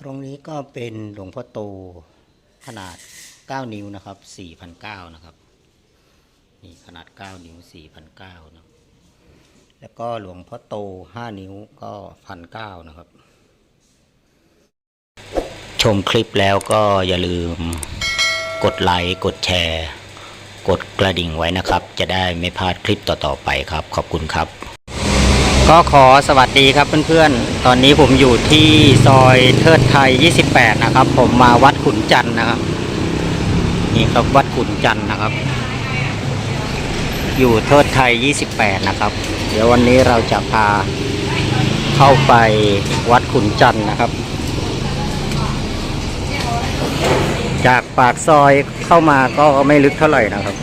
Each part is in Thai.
ตรงนี้ก็เป็นหลวงพ่อโตขนาด 9 นิ้วนะครับ4,009นะครับ นี่ขนาด 9 นิ้ว4,009นะแล้วก็หลวงพ่อโต 5 นิ้วก็1,009นะครับ ชมคลิปแล้วก็อย่าลืมกดไลค์กดแชร์ กดกระดิ่งไว้นะครับ จะได้ไม่พลาดคลิปต่อๆไปครับ ขอบคุณครับ ก็ขอสวัสดีครับเพื่อนๆ ตอนนี้ผมอยู่ที่ซอยเทิดไทย 28 นะครับ ผมมาวัดขุนจันทร์นะครับ นี่ครับวัดขุนจันทร์นะครับ อยู่เทิดไทย 28 นะครับ เดี๋ยววันนี้เราจะพาเข้าไปวัดขุนจันทร์นะครับ จากปากซอยเข้ามาก็ไม่ลึกเท่าไหร่นะครับ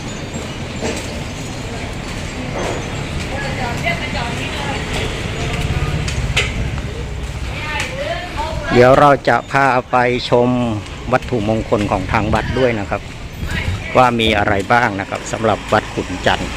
เดี๋ยวเราจะพาไปชมวัตถุมงคลของทางวัดด้วยนะครับ ว่ามีอะไรบ้างนะครับสำหรับวัดขุนจันทร์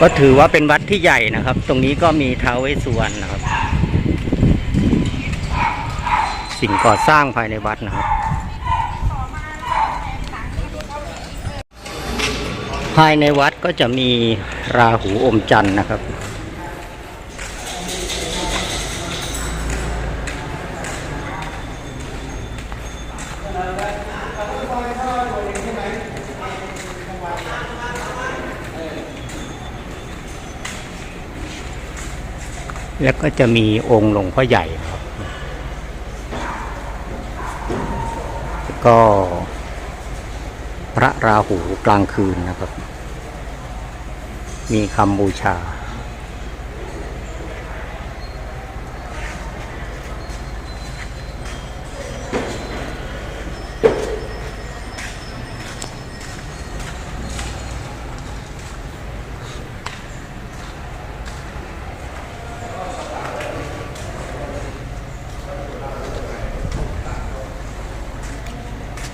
ก็ถือว่าเป็นวัดที่ใหญ่นะครับ ตรงนี้ก็มีท้าวเวสสุวรรณนะครับ สิ่งก่อสร้างภายในวัดนะครับ ภายในวัดก็จะมีราหูอมจันทร์นะครับ แล้วก็จะมีองค์หลวงพ่อใหญ่ครับ ก็พระราหูกลางคืนนะครับ มีคำบูชา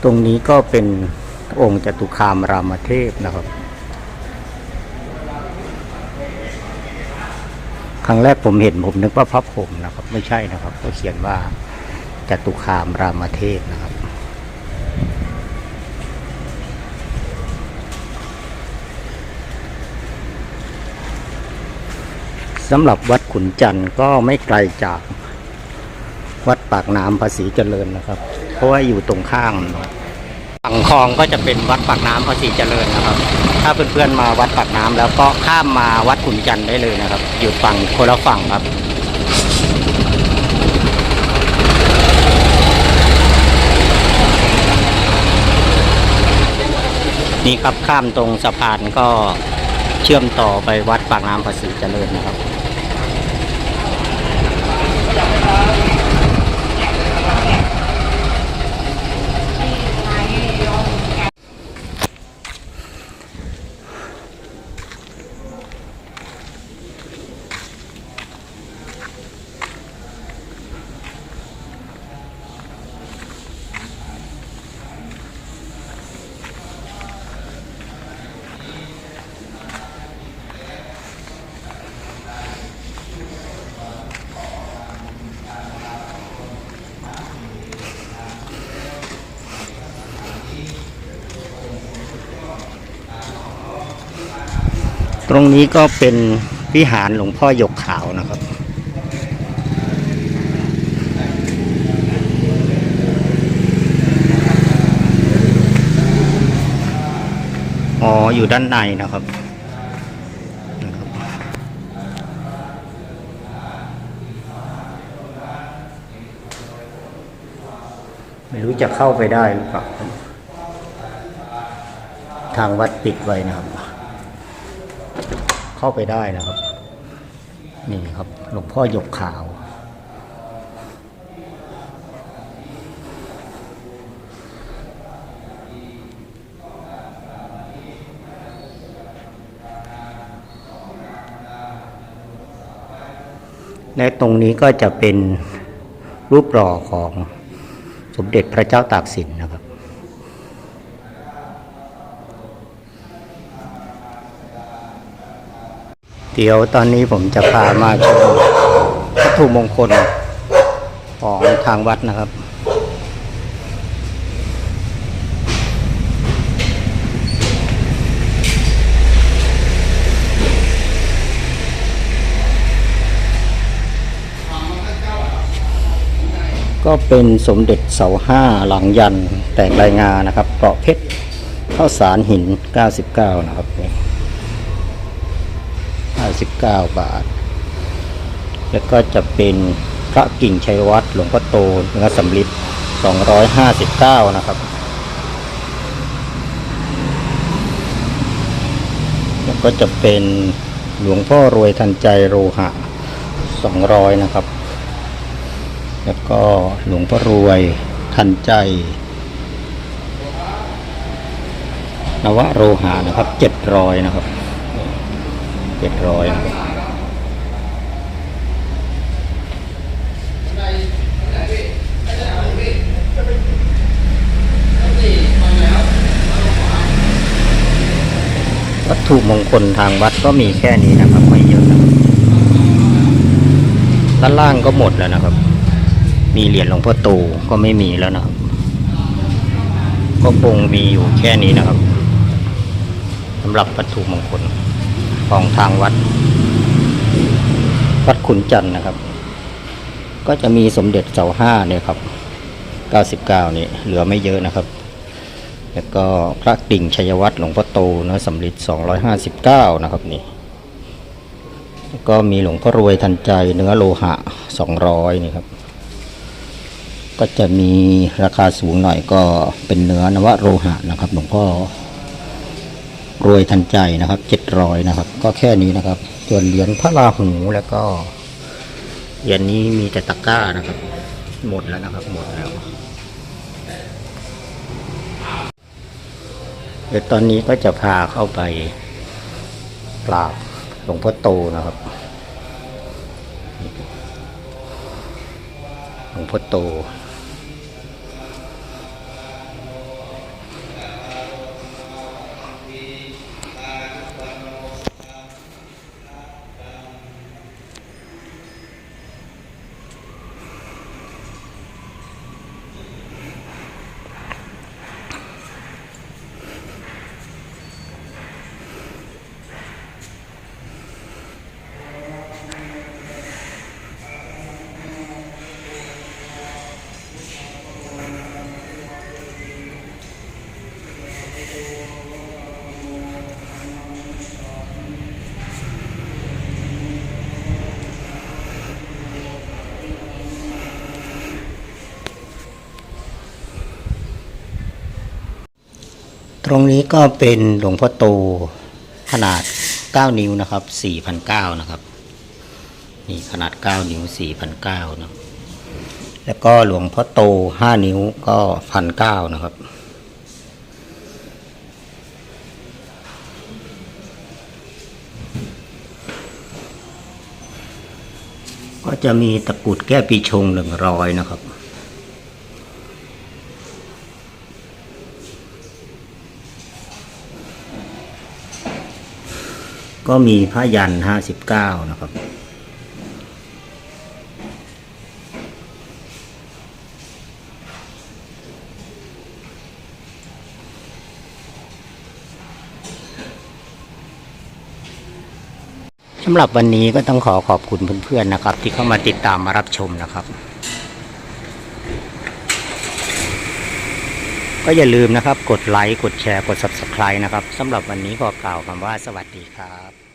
รงนี้ก็เป็นองค์จตุคามรามเทพนะครับ ครั้งแรกผมเห็นผมนึกว่าพระผมนะครับ ไม่ใช่นะครับเขาเขียนว่าจตุคามรามเทพนะครับสำหรับวัดขุนจันทร์ก็ไม่ไกลจากวัดปากน้ำภาษีเจริญนะครับ เพราะว่าอยู่ตรงข้ามฝั่งคลองก็จะเป็นวัดปากน้ำภาษีเจริญนะครับ ถ้าเพื่อนๆมาวัดปากน้ำแล้วก็ข้ามมาวัดขุนจันทร์ได้เลยนะครับ อยู่ฝั่งคนละฝั่งครับนี่ครับข้ามตรงสะพานก็เชื่อมต่อไปวัดปากน้ำภาษีเจริญนะครับ ตรงนี้ก็เป็นวิหารหลวงพ่อหยกขาวนะครับ อ๋อ อยู่ด้านในนะครับนะครับไม่รู้จะเข้าไปได้หรือเปล่า ทางวัดปิดไว้นะครับ เข้าไปได้นะครับ นี่ครับหลวงพ่อหยกขาว และตรงนี้ก็จะเป็นรูปหล่อของสมเด็จพระเจ้าตากสินนะ เดี๋ยวตอนนี้ผมจะพามาชมวัตถุมงคลของทางวัดนะครับ ก็เป็นสมเด็จเสาห้าหลังยันแตกลายงานะครับเกราะเพชรข้าวสารหิน 99 นะครับ 9 บาท แล้วก็จะเป็นพระกิ่งชัยวัดหลวงพ่อโตเนื้อสำลิด259 นะครับ แล้วก็จะเป็นหลวงพ่อรวยทันใจโรหะ 200 นะครับ แล้วก็หลวงพ่อรวยทันใจนวโรหานะครับเจ็ดรอยนะครับ เจ็ดรอยวัตถุมงคลทางวัดก็มีแค่นี้นะครับไม่เยอะนะด้านล่างก็หมดแล้วนะครับ มีเหรียญหลวงพ่อโตก็ไม่มีแล้วนะครับ ก็คงมีอยู่แค่นี้นะครับสำหรับวัตถุมงคล ของทางวัด วัดขุนจันทร์นะครับ ก็จะมีสมเด็จเสาห้าเนี่ยครับ 99 นี่เหลือไม่เยอะนะครับ แล้วก็พระดิ่งชัยวัตรหลวงพ่อโตเนื้อสำริด259 นะครับนี่แล้วก็มีหลวงพ่อรวยทันใจเนื้อโลหะ 200 นี่ครับ ก็จะมีราคาสูงหน่อยก็เป็นเนื้อนวโรหะนะครับ หลวงพ่อ รวยทันใจนะครับเจ็ดร้อยนะครับ ก็แค่นี้นะครับส่วนเหรียญพระราหูแล้วก็เหรียญนี้มีแต่ตะกร้านะครับ หมดแล้วนะครับ หมดแล้วเดี๋ยวตอนนี้ก็จะพาเข้าไปกราบหลวงพ่อโตนะครับหลวงพ่อโต ตรงนี้ก็เป็นหลวงพ่อโตขนาด 9 นิ้วนะครับ4,900นะครับ นี่ขนาด 9 นิ้ว4,900นะแล้วก็หลวงพ่อโต 5 นิ้วก็1,900นะครับก็จะมีตะกุดแก้ปีชง100นะครับ ก็มีพระยันห้าสิบเก้านะครับ สำหรับวันนี้ก็ต้องขอขอบคุณเพื่อนๆนะครับ ที่เข้ามาติดตามมารับชมนะครับ ก็อย่าลืมนะครับ กดไลค์ กดแชร์ กด Subscribe นะครับสำหรับวันนี้ขอกล่าวคำว่าสวัสดีครับ